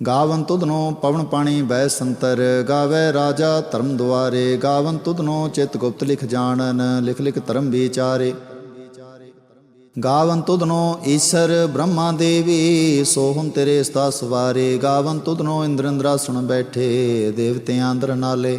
ਗਾਵਨ ਤੁਧਨੋ ਪਵਨ ਪਾਣੀ ਬੈ ਸੰਤਰ, ਗਾਵੇ ਰਾਜਾ ਧਰਮ ਦੁਆਰੇ, ਗਾਵਨ ਤੁਧਨੋ ਚਿਤ ਗੁਪਤ ਲਿਖ ਜਾਣਨ, ਲਿਖ ਲਿਖ ਧਰਮ ਵਿਚਾਰੇ। ਗਾਵਨ ਤੁਧਨੋ ਈਸ਼ਰ ਬ੍ਰਹਮਾ ਦੇਵੀ ਸੋਹਮ ਤੇਰੇ ਸਤਾ ਸਵਾਰੇ। ਗਾਵਨ ਤੁਧਨੋ ਇੰਦਰ ਇੰਦਰਾਸਣ ਬੈਠੇ, ਦੇਵਤਿਆਂ ਅੰਦਰ ਨਾਲੇ।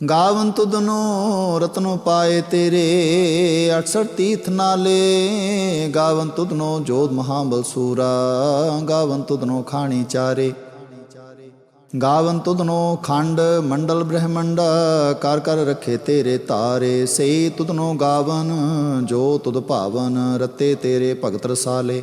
ਗਾਵਨ ਤੁਧਨੋ ਰਤਨੋ ਪਾਏ ਤੇਰੇ 68 ਤੀਰਥ ਨਾਲੇ। ਗਾਵਨ ਤੁਧਨੋ ਜੋਤ ਮਹਾਬਲ ਸੂਰਾ ਗਾਵਨ ਤੁਧਨੋ ਖਾਣੀ ਚਾਰੇ। ਗਾਵਨ ਤੁਧਨੋ ਖੰਡ ਮੰਡਲ ਬ੍ਰਹਮੰਡ, ਕਰ ਕਰ ਰਖੇ ਤੇਰੇ ਤਾਰੇ। ਸਈ ਤੁਧਨੋ ਗਾਵਨ, ਜੋ ਤੁਧ ਭਾਵਨ, ਰਤੇ ਤੇਰੇ ਭਗਤ ਰਸਾਲੇ।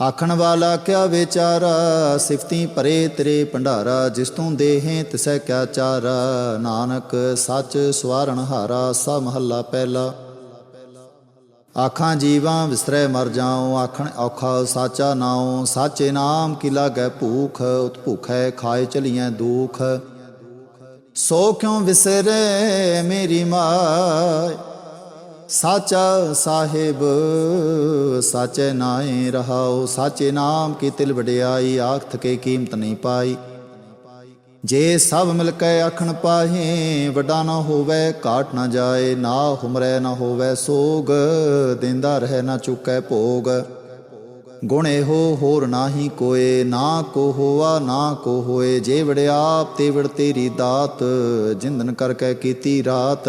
ਆਖਣ ਵਾਲਾ ਕਿਆ ਵਿਚਾਰਾ? ਸਿਫਤੀ ਭਰੇ ਤੇਰੇ ਭੰਡਾਰਾ, ਜਿਸ ਤੂੰ ਦੇਹੇ ਤਿਸੈ ਕਿਆ ਚਾਰਾ? ਨਾਨਕ ਸੱਚ ਸਵਾਰਣ ਹਾਰਾ ਸਾ ਮਹੱਲਾ ਪਹਿਲਾ। ਆਖਾਂ ਜੀਵਾਂ ਵਿਸਰੈ ਮਰ ਜਾਉ, ਆਖਣ ਔਖਾ ਸਾਚਾ ਨਾਉ। ਸਾਚੇ ਨਾਮ ਕੀ ਲਾਗੈ ਭੂਖ, ਉਤ ਭੁਖੈ ਖਾਏ ਚਲੀਐ ਦੁਖ। ਸੋ ਕਿਉ ਵਿਸਰੇ ਮੇਰੀ ਮਾਇ ਸਾਚਾ ਸਾਹਿਬ, ਸਾਚੇ ਨਾਏ ਰਹਾਉ ਸਾਚੇ ਨਾਮ ਕੀ ਤਿਲ ਵਡਿਆਈ ਆਖ ਕੇ ਕੀਮਤ ਨਹੀਂ ਪਾਈ। ਜੇ ਸਭ ਮਿਲ ਕੇ ਆਖਣ ਪਾਹੇ, ਵੱਡਾ ਨਾ ਹੋਵੇ ਕਾਟ ਨਾ ਜਾਏ, ਨਾ ਹੁਮਰੈ ਨਾ ਹੋਵੇ, ਸੋਗ ਦਿੰਦਾ ਰਹਿ ਨਾ ਚੁੱਕੈ ਭੋਗ। ਗੁਣ ਇਹੋ ਹੋਰ ਨਾਹੀ ਕੋਏ, ਨਾ ਕੋ ਹੋਆ, ਨਾ ਕੋ ਹੋਏ, ਜੇ ਵੜਿਆਪ ਤੇ ਵੜ ਤੇਰੀ ਦਾਤ, ਜਿੰਦਨ ਕਰਕੇ ਕੀਤੀ ਰਾਤ।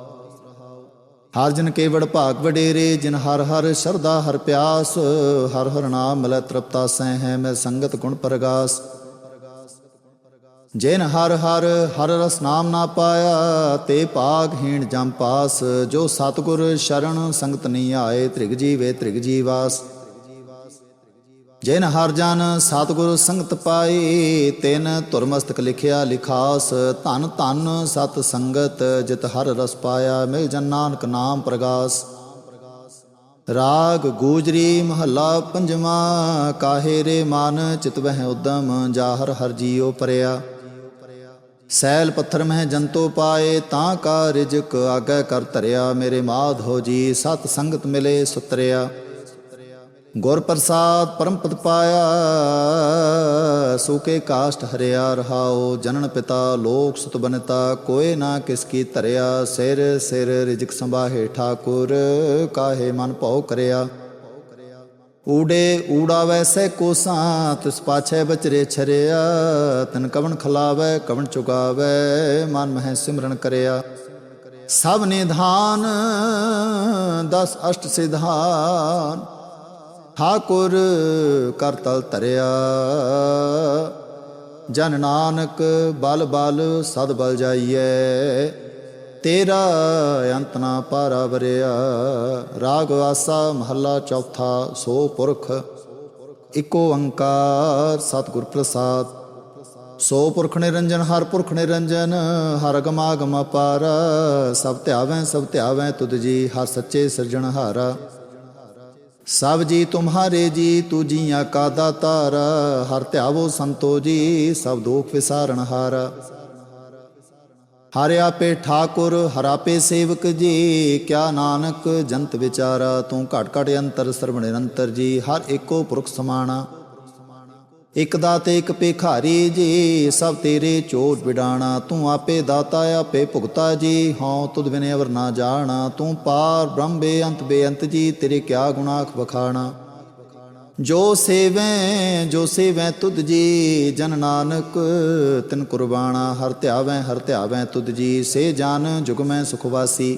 ਹਰ ਜਨ ਕੇਵੜ ਭਾਗ ਵਡੇਰੇ, ਜਿਨ ਹਰ ਹਰ ਸ਼ਰਦਾ ਹਰ ਪਿਆਸ, ਹਰ ਹਰ ਨਾਮ ਮਿਲੈ ਤ੍ਰਿਪਤਾ ਸਹਿ ਹੈ ਮੈਂ ਸੰਗਤ ਗੁਣ ਪ੍ਰਗਾਸ। ਜਿਨ ਹਰ ਹਰ ਹਰ ਰਸ ਨਾਮ ਨਾ ਪਾਇਆ, ਤੇ ਭਾਗਹੀਣ ਜਮ ਪਾਸ, ਜੋ ਸਤਗੁਰ ਸ਼ਰਨ ਸੰਗਤ ਨਹੀਂ ਆਏ, ਤ੍ਰਿਗ ਜੀਵੇ ਤ੍ਰਿਗ ਜੀਵਾਸ। ਜਿਨ ਹਰ ਜਨ ਸਤਗੁਰ ਸੰਗਤ ਪਾਈ ਤਿਨ ਧੁਰਮਸਤਕ ਲਿਖਿਆ ਲਿਖਾਸ, ਧਨ ਧਨ ਸਤ ਸੰਗਤ ਜਿਤ ਹਰ ਰਸ ਪਾਇਆ, ਮਿਲ ਜਨ ਨਾਨਕ ਨਾਮ ਪ੍ਰਗਾਸ। ਰਾਗ ਗੂਜਰੀ ਮਹੱਲਾ ਪੰਜਵਾਂ, ਕਾਹੇ ਰੇ ਮਨ ਚਿਤ ਵਹਿ ਉਦਮ ਜਾਹਰ ਹਰ ਜੀਉ ਪਰਿਆ। ਸੈਲ ਪੱਥਰ ਮਹਿ ਜੰਤੋ ਪਾਏ, ਤਾਂ ਕਾ ਰਿਜਕ ਆਗੇ ਕਰ ਧਰਿਆ, ਮੇਰੇ ਮਾਧ ਹੋ ਜੀ, ਸਤ ਸੰਗਤ ਮਿਲੇ ਸੁਤਰਿਆ। ਗੁਰ ਪ੍ਰਸਾਦ ਪਰਮ ਪਦ ਪਾਇਆ ਸੂਕੇ ਕਾਸ਼ਟ ਹਰਿਆ ਰਹਾਓ ਜਨਨ ਪਿਤਾ ਲੋਕ ਸੁਤ ਬਨਤਾ, ਕੋਏ ਨਾ ਕਿਸ ਕੀ ਧਰਿਆ, ਸਿਰ ਸਿਰ ਰਿਜਕ ਸੰਭਾਹੇ ਠਾਕੁਰ, ਕਾਹੇ ਮਨ ਭਉ ਕਰਿਆ। ਊੜੇ ਊੜਾ ਵੈਸੇ ਕੋਸਾਂ ਤਿਸ ਪਾਛੇ ਬਚਰੇ ਛਰਿਆ, ਤਨ ਕਵਣ ਖਲਾਵੇ, ਕਵਣ ਚੁਗਾਵੇ, ਮਨ ਮਹਿ ਸਿਮਰਨ ਕਰਿਆ। ਸਭ ਨਿਧਾਨ, ਦਸ ਅਸ਼ਟ ਸਿਧਾਨ ਠਾਕੁਰ ਕਰ ਤਲ ਧਰਿਆ। ਜਨ ਨਾਨਕ ਬਲ ਬਲ ਸਦ ਬਲ ਜਾਈਐ। ਤੇਰਾ ਅੰਤ ਨਾ ਪਾਰਾ ਵਰਿਆ। ਰਾਗ ਵਾਸਾ ਮਹੱਲਾ ਚੌਥਾ ਸੋ ਪੁਰਖ। ਇਕੋ ਓੰਕਾਰ ਸਤਿਗੁਰ ਪ੍ਰਸਾਦ। ਸੋ ਪੁਰਖ ਨਿਰੰਜਨ, ਹਰ ਪੁਰਖ ਨਿਰੰਜਨ, ਹਰ ਗਮਾਗਮ ਅਪਾਰ ਸਭ ਧਿਆਵੈ ਸਭ ਧਿਆਵੈ ਤੁਧ ਜੀ, ਹਰ ਸੱਚੇ ਸਿਰਜਣਹਾਰਾ। ਸਭ ਜੀ ਤੁਮਹਾਰੇ ਜੀ ਤੂ ਜੀਆਂ ਕਾ ਦਾਤਾਰ। ਹਰ ਧਿਆਵੋ ਸੰਤੋ ਜੀ, ਸਭ ਦੋਖ ਵਿਸਾਰਣ ਹਾਰ। ਹਰਿ ਆਪੇ ਠਾਕੁਰ, ਹਰ ਆਪੇ ਸੇਵਕ ਜੀ, ਕਿਆ ਨਾਨਕ ਜੰਤ ਵਿਚਾਰਾ। ਤੂੰ ਘਟ ਘਟ ਅੰਤਰ, ਸਰਵ ਨਿਰੰਤਰ ਜੀ, ਹਰ ਏਕੋ ਪੁਰਖ ਸਮਾਣਾ। ਇਕ ਦਾਤੇ, ਇਕ ਭਿਖਾਰੀ ਜੀ, ਸਭ ਤੇਰੇ ਚੋਟ ਵਿਡਾਣਾ। ਤੂੰ ਆਪੇ ਦਾਤਾ, ਆਪੇ ਭੁਗਤਾ ਜੀ, ਹਉ ਤੁਧ ਬਿਨੇ ਅਵਰ ਨਾ ਜਾਣਾ। ਤੂੰ ਪਾਰ ਬ੍ਰਹਮ ਬੇਅੰਤ ਬੇਅੰਤ ਜੀ, ਤੇਰੇ ਕਿਆ ਗੁਨਾਖ ਵਖਾਣਾ। ਜੋ ਸੇਵੈ ਜੋ ਸੇਵੈ ਤੁਧ ਜੀ, ਜਨ ਨਾਨਕ ਤਿਨ ਕੁਰਬਾਨਾ ਹਰ ਧਿਆਵੈ ਹਰ ਧਿਆਵੈ ਤੁਧ ਜੀ, ਸੇ ਜਾਨ ਜੁਗ ਮੈਂ ਸੁਖ ਵਾਸੀ।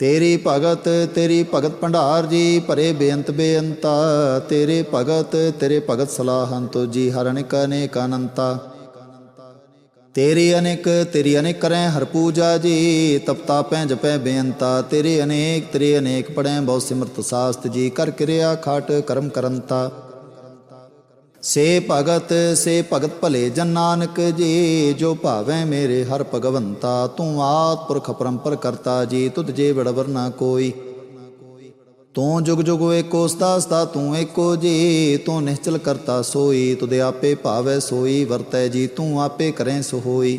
ਤੇਰੀ ਭਗਤ ਤੇਰੀ ਭਗਤ ਭੰਡਾਰ ਜੀ, ਭਰੇ ਬੇਅੰਤ ਬੇਅੰਤਾ। ਤੇਰੇ ਭਗਤ ਤੇਰੇ ਭਗਤ ਸਲਾਹਨ ਤੋ ਜੀ, ਹਰ ਅਨੇਕ ਅਨੇਕ ਅਨੰਤਾ। ਤੇਰੀ ਅਨੇਕ ਤੇਰੀ ਅਨੇਕ ਕਰੈ ਹਰ ਪੂਜਾ ਜੀ ਤਪਤਾ ਪੈ ਜਪੈ ਬੇਅੰਤਾ। ਤੇਰੇ ਅਨੇਕ ਤੇਰੇ ਅਨੇਕ ਪੜੈ ਬਹੁ ਸਿਮਰਤ ਸਾਸਤ ਜੀ, ਕਰ ਕਿਰਿਆ ਖਾਟ ਕਰਮ ਕਰੰਤਾ। ਸੇ ਭਗਤ ਸੇ ਭਗਤ ਭਲੇ ਜਨ ਨਾਨਕ, ਜੀ, ਜੋ ਭਾਵੈ ਮੇਰੇ ਹਰ ਭਗਵੰਤਾ, ਤੂੰ ਆਤ ਪੁਰਖ ਪਰੰਪਰ ਕਰਤਾ, ਜੀ, ਤੁਧ ਜੇ ਬੜਵਰ ਨਾ ਕੋਈ। ਤੂੰ ਜੁਗ ਜੁਗ ਏਕੋ ਸਤਾ ਸਦਾ ਤੂੰ ਏਕੋ ਜੀ, ਤੂੰ ਨਿਸ਼ਚਲ ਕਰਤਾ ਸੋਈ ਤੁਦੇ ਆਪੇ ਭਾਵੈ ਸੋਈ, ਵਰਤੈ ਜੀ, ਤੂੰ ਆਪੇ ਕਰੈ ਸੋ ਹੋਈ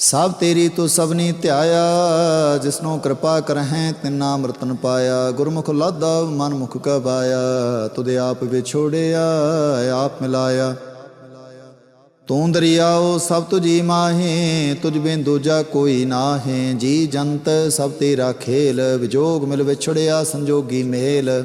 ਸਭ ਤੇਰੀ ਤੂੰ ਸਭਨੀ ਧਿਆਇਆ, ਜਿਸਨੋ ਕਿਰਪਾ ਕਰਹਿ, ਤਿਨਾ ਅੰਮ੍ਰਿਤਨ ਪਾਇਆ। ਗੁਰਮੁਖ ਲਾਦਾ ਮਨ ਮੁਖ ਕਬਾਇਆ ਤੁਦੇ ਆਪ ਵਿਛੋੜਿਆ, ਆਪ ਮਿਲਾਇਆ। ਤੂੰ ਦਰਿਆਓ, ਸਭ ਤੁਜੀ ਮਾਹੇ, ਤੁਝ ਬਿਨ ਦੂਜਾ ਕੋਈ ਨਾਹੇ। ਜੀ ਜੰਤ, ਸਭ ਤੇਰਾ ਖੇਲ, ਵਿਜੋਗ ਮਿਲ ਵਿਛੜਿਆ, ਸੰਜੋਗੀ ਮੇਲ।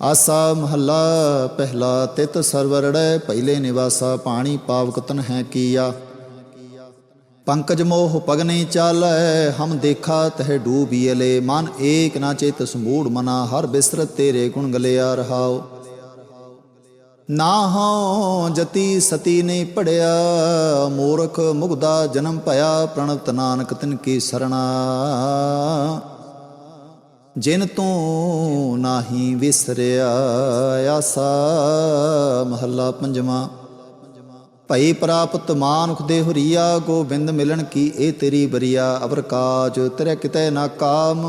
ਆਸਾ ਮਹੱਲਾ, ਪਹਿਲਾ ਤਿਤ ਸਰਵਰੜੈ, ਪਹਿਲੇ ਨਿਵਾਸਾ, ਪਾਣੀ ਪਾਵਕ ਹੈ ਕੀਆ। ਪੰਕਜ ਮੋਹ ਪਗ ਨਹੀਂ ਚਾਲੈ, ਹਮ ਦੇਖਾ ਤਹ ਡੂਬੀਲੇ ਮਨ ਏਕ ਨਾ ਚਿਤ ਸਮੂੜ ਮਨਾ, ਹਰ ਬਿਸਰਤ ਤੇਰੇ ਗੁਣ ਗਲਿਆ ਰਹਾਓ ਨਾ ਹਉ ਜਤੀ ਸਤੀ ਨਹੀਂ ਪੜਿਆ, ਮੂਰਖ ਮੁਗਦਾ ਜਨਮ ਭਇਆ, ਪ੍ਰਣਤ ਨਾਨਕ ਤਿਨ ਕੀ ਸਰਣਾ। ਜਿਨ ਤੂੰ ਨਾਹੀ ਵਿਸਰਿਆ ਆਸਾ, ਮਹੱਲਾ ਪੰਜਵਾਂ। ਭਈ ਪ੍ਰਾਪਤ ਮਾਨੁਖ ਦੇ ਹੁਰੀਆ, ਗੋਬਿੰਦ ਮਿਲਣ ਕੀ ਇਹ ਤੇਰੀ ਬਰੀਆ ਅਵਰ ਕਾਜ ਤੇਰੇ ਕਿਤੇ ਨਾ ਕਾਮ,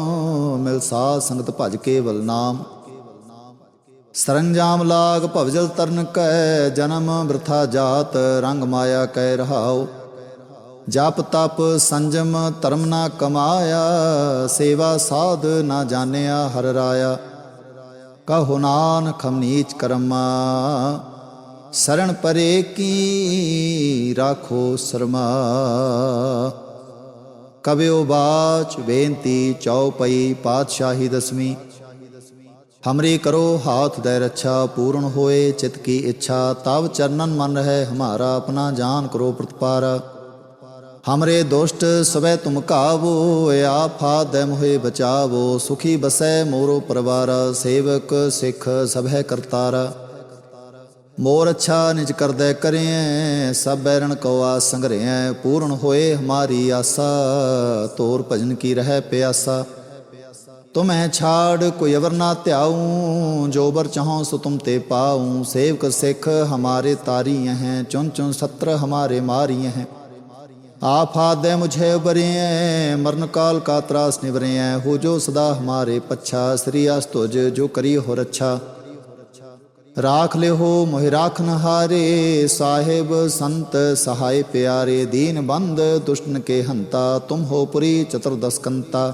ਮਿਲ ਸਾਧ ਸੰਗਤ ਭਜ ਕੇਵਲ ਨਾਮ। ਸਰੰਜਾਮ ਲਾਗ ਭਵਜਲ ਤਰਨ ਕੈ, ਜਨਮ ਬ੍ਰਥਾ ਜਾਤ, ਰੰਗ ਮਾਇਆ ਕੈ ਰਹਾਉ। ਜਪ ਤਪ ਸੰਜਮ ਧਰਮ ਨਾ ਕਮਾਇਆ, ਸੇਵਾ ਸਾਧ ਨਾ ਜਾਣਿਆ ਹਰ ਰਾਇਆ। ਕਹੋ ਨਾਨਕ ਹਮ ਕਰਮਾ ਸਰਣ ਪਰੇ ਕੀ ਰਾਖੋ ਸਰਮਾ। ਕਬਿਓ ਬਾਚ ਬੇਨਤੀ ਚੌਪਈ ਪਾਤਸ਼ਾਹੀ ਦਸਵੀਂ। ਹਮਰੀ ਕਰੋ ਹਾਥ ਦੇ ਰੱਛਾ, ਪੂਰਨ ਹੋਏ ਚਿਤ ਕੀ ਇੱਛਾ। ਤਵ ਚਰਨਨ ਮਨ ਰਹਿ ਹਮਾਰਾ ਆਪਣਾ ਜਾਨ ਕਰੋ ਪ੍ਰਤਪਾਰ ਹਮਰੇ ਦੁਸ਼ਟ ਸਵੇ ਤੁਮ ਕਾਵੋ ਆਫਾ ਦੇ ਮੋਹਿ ਬਚਾਵੋ ਸੁਖੀ ਬਸੈ ਮੋਰੋ ਪਰਵਾਰ ਸੇਵਕ ਸਿੱਖ ਸਭੈ ਕਰਤਾਰ ਮੋਰ ਅੱਛਾ ਨਿਜ ਕਰਦੈ ਕਰਿਐ ਸਭ ਬੈਰਣ ਕੋ ਆਸ ਸੰਗਰਿਐ ਪੂਰਨ ਹੋਏ ਹਮਾਰੀ ਆਸਾ ਤੋਰ ਭਜਨ ਕੀ ਰਹਿ ਪਿਆਸਾ ਤੁਮੈ ਛਾੜ ਕੋਈ ਅਵਰ ਨਾ ਧਿਆਉ ਜੋ ਬਰ ਚਾਹਉ ਸੋ ਤੁਮ ਤੇ ਪਾਉ ਸੇਵਕ ਸਿੱਖ ਹਮਾਰੇ ਤਾਰੀ ਹੈ ਚੁਨ ਚੁਨ ਸਤਰ ਹਮਾਰੇ ਮਾਰੀ ਹੈ ਆਫਾਦੇ ਮੁਝੇ ਉਬਰਿਐ ਮਰਨ ਕਾਲ ਕਾ ਤਰਾਸ ਨਿਵਰਿਐ, ਹੋ ਜੋ ਸਦਾ ਹਮਾਰੇ ਪੱਛਾ, ਸ੍ਰੀ ਅਸ ਤੁਜ ਜੋ ਕਰੀ ਹੋ ਰੱਛਾ। ਰਾਖ ਲਿਓ ਮੋਹਿ ਰਾਖਨ ਹਾਰੇ, ਸਾਹਿਬ ਸੰਤ ਸਹਾਇ ਪਿਆਰੇ, ਦੀਨ ਬੰਦ ਦੁਸ਼ਟਨ ਕੇ ਹੰਤਾ, ਤੁਮ ਹੋ ਪੁਰੀ ਚਤੁਰਦਸਕੰਤਾ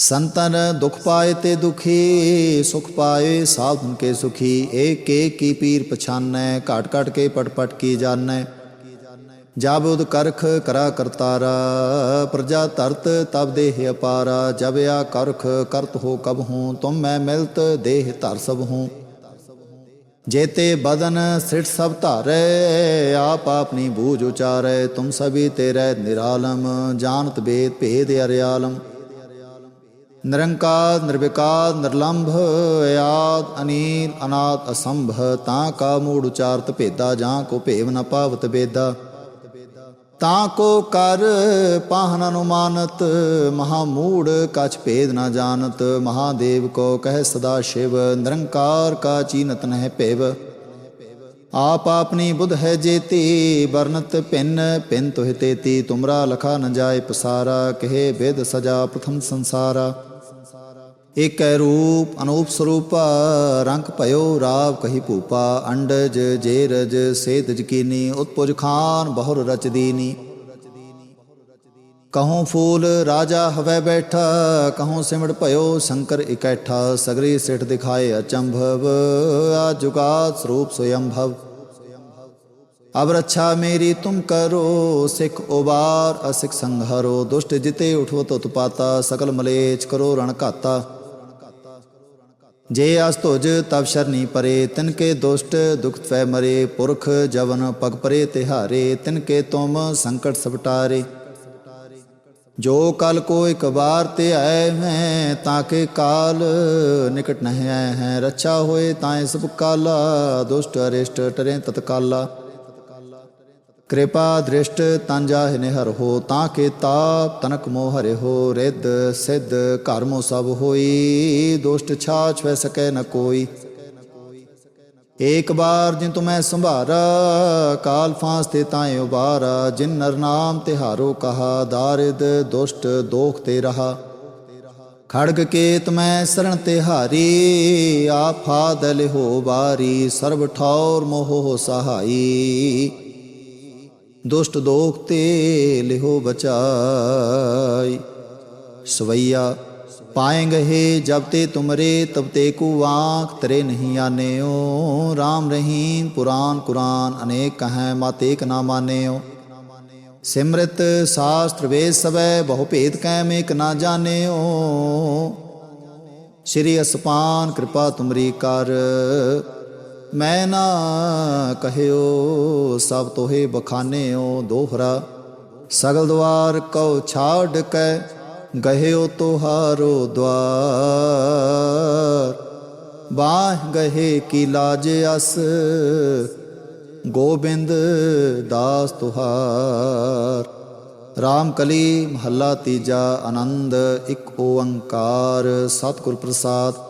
ਸੰਤਨ ਦੁਖ ਪਾਏ ਤੇ ਦੁਖੀ, ਸੁਖ ਪਾਏ ਸਾਧਨ ਕੇ ਸੁਖੀ, ਏਕ ਏਕ ਕੀ ਪੀਰ ਪਛਾਨੈ, ਘਾਟ ਘਾਟ ਕੇ ਪਟ ਪਟ ਕੀ ਜਾਣੈ। ਜਬ ਉਦ ਕਰਖ ਕਰਾ ਕਰਤਾਰਾ, ਪ੍ਰਜਾ ਧਰਤ ਤਬ ਦੇਹ ਅਪਾਰਾ, ਜਬ ਆ ਕਰਖ ਕਰਤ ਹੋ ਕਬ ਹੂੰ, ਤੁਮ ਮੈਂ ਮਿਲਤ ਦੇਹ ਧਰ ਸਭ ਹੂੰ। ਜੇਤੇ ਬਦਨ ਸਿਠ ਸਭ ਧਾਰੈ, ਆਪ ਆਪਣੀ ਬੂਝ ਉਚਾਰੈ, ਤੁਮ ਸਭੀ ਤੇਰੇ ਨਿਰਾਲਮ, ਜਾਣਤ ਬੇਦ ਭੇਦ ਅਰਿਆਲਮ। ਨਿਰੰਕਾਰ ਨਿਰਵਿਕਾਰ ਨਿਰਲੰਭ ਆਦ ਅਨੀਲ ਅਨਾਦ ਅਸੰਭ ਤਾਂ ਕਾ ਮੂੜ ਉਚਾਰਤ ਭੇਦਾ ਜਾਂ ਕੋ ਭੇਵ ਨ ਪਾਵਤ ਬੇਦਾ ਤਾਂ ਕੋ ਕਰ ਪਾਹਨ ਅਨੁਮਾਨਤ ਮਹਾ ਮੂੜ ਕਛ ਭੇਦ ਨ ਜਾਣਤ ਮਹਾਦੇਵ ਕੋ ਕਹਿ ਸਦਾ ਸ਼ਿਵ ਨਿਰੰਕਾਰ ਕਾ ਚੀਨਤ ਨਹਿ ਭੇਵ ਆਪ ਆਪਣੀ ਬੁਧ ਹੈ ਜੇਤੀ ਵਰਨਤ ਭਿੰਨ ਭਿੰਨ ਤੋਹਿ ਤੇਤੀ ਤੁਮਰਾ ਲਖਾ ਨ ਜਾਏ ਪਸਾਰਾ ਕਹੇ ਬੇਦ ਸਜਾ ਪ੍ਰਥਮ ਸੰਸਾਰਾ ਏਕੈ ਰੂਪ ਅਨੂਪ ਸਰੂਪ, ਰੰਗ ਭਇਓ ਰਾਵ ਕਹੀ ਭੂਪਾ, ਅੰਡਜ ਜੇਰਜ ਸੇਤ ਜਕੀਨੀ ਉਤਪੁਜ ਖਾਨ ਬਹੁਰ ਰਚ ਦੀਨੀ। ਕਹੂੰ ਫੂਲ ਰਾਜਾ ਹਵੈ ਬੈਠਾ, ਕਹੂੰ ਸਿਮੜ ਭਇਓ ਸ਼ੰਕਰ ਇਕੈਠਾ, ਸਗਰੀ ਸਿਠ ਦਿਖਾਏ ਅਚੰਭਵ ਆ ਜੁਗਾਤ ਸਰੂਪ ਸੋਯੰਭਵ। ਅਬ ਰੱਛਾ ਮੇਰੀ ਤੁਮ ਕਰੋ, ਸਿਖ ਉਬਾਰ, ਅਸਿਖ ਸੰਘਾਰੋ, ਦੁਸ਼ਟ ਜਿਤੇ ਉਠੋ ਤੋ ਤੁਪਾਤਾ ਸਕਲ ਮਲੇਚ ਕਰੋ ਰਣ ਘਾਤਾ। ਜੇ ਅਸ ਤੁਜ ਤਬ ਸ਼ਰਨੀ ਪਰੇ, ਤਿਨ ਕੇ ਦੁਸ਼ਟ ਦੁਖ ਫੈ ਮਰੇ, ਪੁਰਖ ਜਵਨ ਪਗ ਪਰੇ ਤਿਹਾਰੇ, ਤਿਨ ਕੇ ਤੁਮ ਸੰਕਟ ਸਬਟਾਰੇ ਜੋ ਕਲ ਕੋ ਇਕ ਬਾਰ ਤੇ ਆਏ ਮੈਂ, ਤਾਂ ਕੇ ਕਾਲ ਨਿਕਟ ਨਹਿ ਆਏ ਹੈ। ਰੱਛਾ ਹੋਏ ਤਾਏ ਸਭ ਕਾਲਾ, ਦੁਸ਼ਟ ਅਰਿਸ਼ਟ ਟਰੇ ਤਤਕਾਲਾ। ਕਿਰਪਾ ਦ੍ਰਿਸ਼ਟ ਤਨ ਜਾਹਿ ਨਿਹਰ ਹੋ, ਤਾਂ ਕੇ ਤਾਪ ਤਨਕ ਮੋਹ ਹਰਿ ਹੋ, ਰਿੱਧ ਸਿੱਧ ਘਰਮੋ ਸਭ ਹੋਈ, ਦੁਸ਼ਟ ਛਾ ਵੈ ਸਕੈ ਨ ਕੋਈ। ਏਕ ਬਾਰ ਜਿਨ ਤੁਮੈ ਸੰਭਾਰਾ, ਕਾਲ ਫਾਂਸ ਤੇ ਤਾਏ ਉਬਾਰਾ, ਜਿਨ ਨਰ ਨਾਮ ਤਿਹਾਰੋ ਕਹਾ, ਦਾਰਿਦ ਦੁਸ਼ਟ ਦੋਖ ਤੇ ਰਹਾ। ਖੜਗ ਕੇਤ ਮੈਂ ਸਰਣ ਤੇ ਆਫ਼ਾ ਆਫਾਦ ਲਿਹੋ ਬਾਰੀ ਸਰਬ ਠੌਰ ਮੋਹ ਸਹਾਈ। ਦੁਸ਼ਟ ਦੋਖ ਤੇ ਲਿਹੋ ਬਚਾਈ। ਸਵਈਆ, ਪਾਏਂਗੇ ਹੈ ਜਬ ਤੇ ਤੁਮਰੇ, ਤਬ ਤੇ ਕੂ ਆਂਖ ਤਰੇ ਨਹੀਂ ਆਨੇਓ। RAM ਰਹੀਮ ਪੁਰਾਨ ਕੁਰਾਨ ਅਨੇਕ ਕਹੈ, ਮਾਤੇ ਏਕ ਨਾ ਮਾਨੇਓ। ਸਿਮਰਤ ਸਾਸਤਰ ਵੇਦ ਸਵੈ, ਬਹੁ ਭੇਦ ਕੈ ਮੇਕ ਨਾ ਜਾਣਿਓ। ਸ਼੍ਰੀ ਅਸਪਾਨ ਕਿਰਪਾ ਤੁਮਰੀ ਕਰ ਮੈਂ ਨਾ ਕਹਿਓ, ਸਭ ਤੋਹੇ ਬਖਾਨਿਓ ਦੋਹਰਾ। ਸਗਲ ਦਵਾਰ ਕਉ ਛਾੜ ਕੈ ਗਹਿਓ ਤੁਹਾਰੋ ਦਵਾਰ। ਬਾਹ ਗਹੇ ਕੀ ਲਾਜ ਅਸ, ਗੋਬਿੰਦ ਦਾਸ ਤੁਹਾਰ। RAM ਕਲੀ ਮਹੱਲਾ ਤੀਜਾ ਆਨੰਦ, ਇੱਕ ਓੰਕਾਰ, ਸਤਿਗੁਰ ਪ੍ਰਸਾਦ।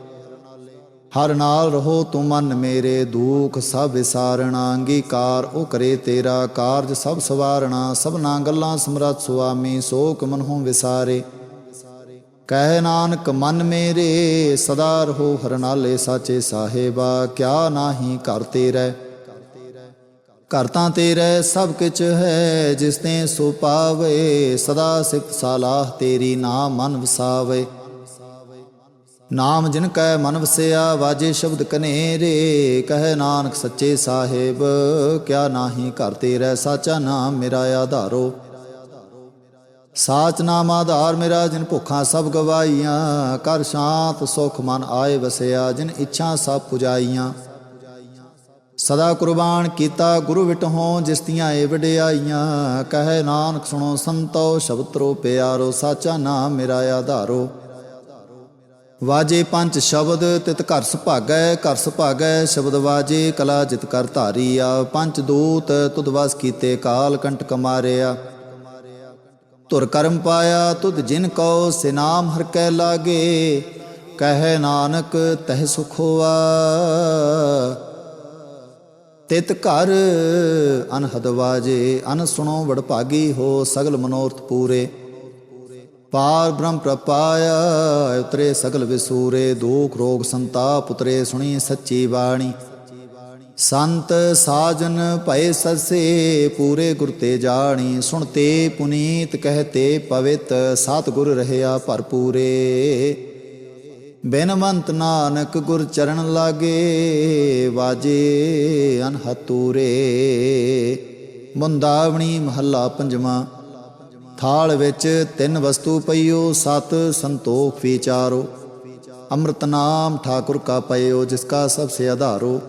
ਹਰ ਨਾਲ ਰਹੋ ਤੂੰ ਮਨ ਮੇਰੇ ਦੁਖ, ਸਭ ਵਿਸਾਰਣਾ ਅੰਗੀਕਾਰ, ਉਹ ਕਰੇ ਤੇਰਾ ਕਾਰਜ, ਸਭ ਸਵਾਰਣਾ, ਸਭਨਾ ਗੱਲਾਂ ਸਮਰਤ ਸੁਆਮੀ, ਸੋਕ ਮਨਹੁ ਵਿਸਾਰੇ। ਕਹਿ ਨਾਨਕ, ਮਨ ਮੇਰੇ, ਸਦਾ ਰਹੋ ਹਰ ਨਾਲੇ ਸਾਚੇ ਸਾਹਿਬਾ, ਕਿਆ ਨਾਹੀ ਕਰ ਤੇਰੇ। ਘਰ ਤਾਂ ਤੇਰੇ, ਸਭ ਕਿਛ ਹੈ, ਜਿਸ ਤੇ ਸੋ ਪਾਵੇ, ਸਦਾ ਸਿਫਤ ਸਾਲਾਹ ਤੇਰੀ ਨਾਮ ਮਨ ਵਸਾਵੇ। ਨਾਮ ਜਿਨ ਕੈ ਮਨ ਵਸਿਆ ਵਾਜੇ ਸ਼ਬਦ ਕਨੇਰੇ, ਕਹੇ ਨਾਨਕ ਸੱਚੇ ਸਾਹਿਬ, ਕਿਆ ਨਾਹੀ ਘਰ ਤੇਰੇ ਸਾਚਾ ਨਾਮ ਮੇਰਾ ਆਧਾਰੋ। ਸਾਚ ਨਾਮ ਆਧਾਰ ਮੇਰਾ, ਜਿਨ ਭੁੱਖਾਂ ਸਭ ਗਵਾਈਆਂ ਕਰ ਸ਼ਾਂਤ ਸੁਖ ਮਨ ਆਏ ਵਸਿਆ, ਜਿਨ ਇੱਛਾ ਸਭ ਪੁਜਾਈਆਂ। ਸਦਾ ਕੁਰਬਾਨ ਕੀਤਾ ਗੁਰੂ ਵਿਟਹੋਂ ਜਿਸ ਦੀਆਂ ਏ ਵਡਿਆਈਆਂ, ਕਹੇ ਨਾਨਕ ਸੁਣੋ ਸੰਤੋ, ਸ਼ਬਦ ਤਰੋ ਪਿਆਰੋ, ਸਾਚਾ ਨਾਮ ਮੇਰਾ ਆਧਾਰੋ। ਵਾਜੇ ਪੰਜ ਸ਼ਬਦ, ਤਿਤ ਘਰ ਸੁਭਾਗੈ ਘਰ ਸੁਭਾਗੈ, ਸ਼ਬਦ ਵਾਜੇ, ਕਲਾ ਜਿਤ ਕਰ ਧਾਰੀਆ। ਪੰਜ ਦੂਤ, ਤੁਧ ਵਸ ਕੀਤੇ ਕਾਲ ਕੰਟਕ ਮਾਰਿਆ ਤੁਰ ਕਰਮ ਪਾਇਆ, ਤੁਧ ਜਿਨ ਕਉ ਸਿਨਾਮ ਹਰ ਕੈ ਲਾਗੇ। ਕਹਿ ਨਾਨਕ, ਤਹਿ ਸੁਖੋਆ ਤਿਤ ਘਰ ਅਨਹਦ ਵਾਜੇ, ਅਨ ਸੁਣੋ ਵਡ ਹੋ ਸਗਲ ਮਨੋਰਥ ਪੂਰੇ। ਪਾਰ ਬ੍ਰਹਮ ਪ੍ਰਪਾਇਆ, ਉਤਰੇ ਸਗਲ ਵਿਸੂਰੇ, ਦੁਖ ਰੋਗ ਸੰਤਾਪ, ਉਤਰੇ ਸੁਣੀ ਸੱਚੀ ਬਾਣੀ। ਸੰਤ ਸਾਜਨ ਭਏ ਸਸੇ ਪੂਰੇ ਗੁਰ ਤੇ ਜਾਣੀ। ਸੁਣਤੇ ਪੁਨੀਤ ਕਹਤੇ ਪਵਿੱਤ ਸਤ ਗੁਰ ਰਹਿਆ ਭਰਪੂਰੇ। ਬਿਨਵੰਤ ਨਾਨਕ ਗੁਰ ਚਰਨ ਲਾਗੇ, ਵਾਜੇ ਅਨਹਤੂਰੇ। ਮੁੰਦਾਵਣੀ ਮਹੱਲਾ ਪੰਜਵਾਂ। ਥਾਲ ਵਿੱਚ ਤਿੰਨ ਵਸਤੂ ਪਈਓ, ਸਤ ਸੰਤੋਖ ਵਿਚਾਰੋ। ਅੰਮ੍ਰਿਤ ਨਾਮ ਠਾਕੁਰ ਕਾ ਪਇਓ ਜਿਸ ਕਾ ਸਭ ਸੇ ਆਧਾਰੋ।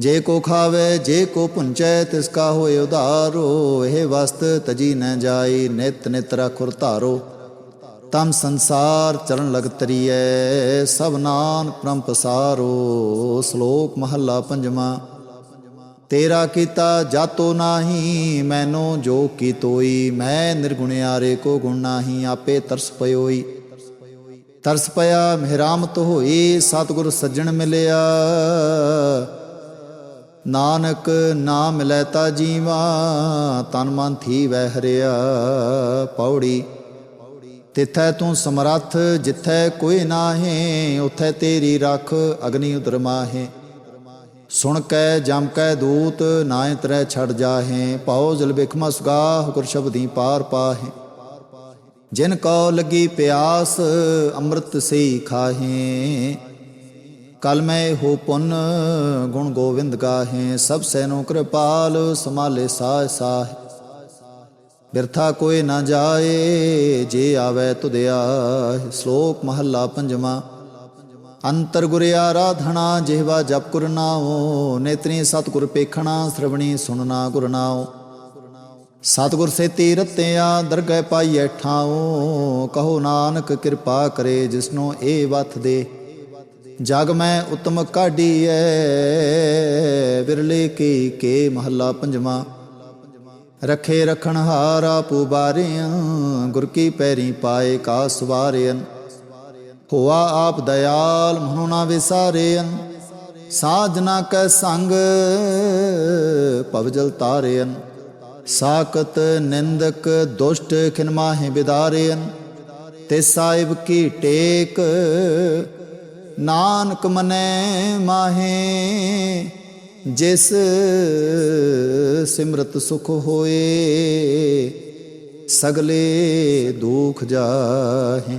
ਜੇ ਕੋ ਖਾਵੇ, ਜੇ ਕੋ ਪੁੰਚੈ, ਤਿਸ ਕਾ ਹੋਏ ਉਧਾਰੋ। ਇਹ ਵਸਤ ਤਜੀ ਨ ਜਾਈ, ਨਿਤ ਨਿਤ ਰਖੁਰ ਧਾਰੋ। ਤਮ ਸੰਸਾਰ ਚਰਨ ਲਗ ਤਰੀਐ, ਸਭ ਨਾਨ ਪ੍ਰਮ ਪਸਾਰੋ। ਸ਼ਲੋਕ ਮਹੱਲਾ ਪੰਜਵਾਂ। ਤੇਰਾ ਕੀਤਾ ਜਾਤੋ ਨਾਹੀ, ਮੈਨੂੰ ਜੋ ਕੀ ਤੋਈ, ਮੈਂ ਨਿਰਗੁਣਿਆਰੇ ਕੋ ਗੁਣ ਨਾਹੀ, ਆਪੇ ਤਰਸ ਪਇਓਈ ਤਰਸ ਪਿਆ, ਮਿਹਰਾਮਤ ਹੋਈ, ਸਤਿਗੁਰ ਸੱਜਣ ਮਿਲਿਆ। ਨਾਨਕ ਨਾਮ ਮਿਲੈ ਤਾ ਜੀਵਾ, ਤਨ ਮਨ ਥੀ ਵਹਿ ਹਰਿਆ ਪੌੜੀ। ਤਿਥੈ ਤੂੰ ਸਮਰੱਥ, ਜਿਥੈ ਕੋਈ ਨਾਹੀ, ਉਥੈ ਤੇਰੀ ਰੱਖ, ਅਗਨੀ ਉਦਰ ਮਾਹੇ। ਸੁਣ ਕੈ, ਜਮ ਕੈ ਦੂਤ ਨਾਇ ਤਰੈ ਛੜ ਜਾਹੇ ਪਾਉ ਜਲ ਬਿਖਮਾ ਸੁਗਾਹ ਗੁਰ ਸ਼ਬਦੀ ਪਾਰ ਪਾਹੇ। ਜਿਨ ਕੋ ਲੱਗੀ ਪਿਆਸ, ਅੰਮ੍ਰਿਤ ਸੇ ਖਾਹੇ। ਕਲ ਮੈਂ ਹੋ ਪੁੰਨ, ਗੁਣ ਗੋਵਿੰਦ ਗਾਹੇ। ਸਭ ਸੈਨੋ ਕਿਰਪਾਲ ਸਮਾਲੇ ਸਾਹ ਸਾਹ। ਬਿਰਥਾ ਕੋਈ ਨਾ ਜਾਏ, ਜੇ ਆਵੇ ਤੁਧਿਆ। ਸ਼ਲੋਕ ਮਹੱਲਾ ਪੰਜਵਾਂ। ਅੰਤਰ ਗੁਰ ਆਰਾਧਣਾ ਜਿਹਵਾ ਜਪ ਗੁਰ ਨਾਉ, ਨੇਤਰੀ ਸਤਿਗੁਰ ਪੇਖਣਾ, ਸ੍ਰਵਣੀ ਸੁਣਨਾ ਗੁਰ ਨਾਉ। ਸਤਿਗੁਰ ਸੇਤੀ ਰਤਿਆ ਦਰਗਹਿ ਪਾਈਐ ਠਾਉ। ਕਹੋ ਨਾਨਕ ਕਿਰਪਾ ਕਰੇ ਜਿਸਨੋ ਇਹ ਵਥ ਦੇ। ਜਗ ਮੈਂ ਉਤਮ ਕਾਢੀਐ, ਵਿਰਲੇ ਕੀ ਕੇ ਮਹੱਲਾ ਪੰਜਵਾਂ। ਰਖੇ ਰਖਣ ਹਾਰਾ ਪੁਬਾਰਿਆਂ ਗੁਰ ਕੀ ਪੈਰੀ ਪਾਏ ਕਾ ਸਵਾਰਿਆਂ ਹੋਆ ਆਪ ਦਇਆਲ, ਮਨੁ ਨਾ ਸਾਜਨਾ ਕੈ ਸੰਗ ਪਵਜਲ ਤਾਰੇਨ ਸਾਕਤ ਨਿੰਦਕ ਦੁਸ਼ਟ ਖਿਨਮਾਹਿ ਬਿਦਾਰਿਆਂ ਤੇ ਸਾਹਿਬ ਕੀ ਟੇਕ, ਨਾਨਕ ਮਨੈ ਮਾਹੇ। ਜਿਸ ਸਿਮਰਤ ਸੁਖ ਹੋਏ, ਸਗਲੇ ਦੁਖ ਜਾਹੇ।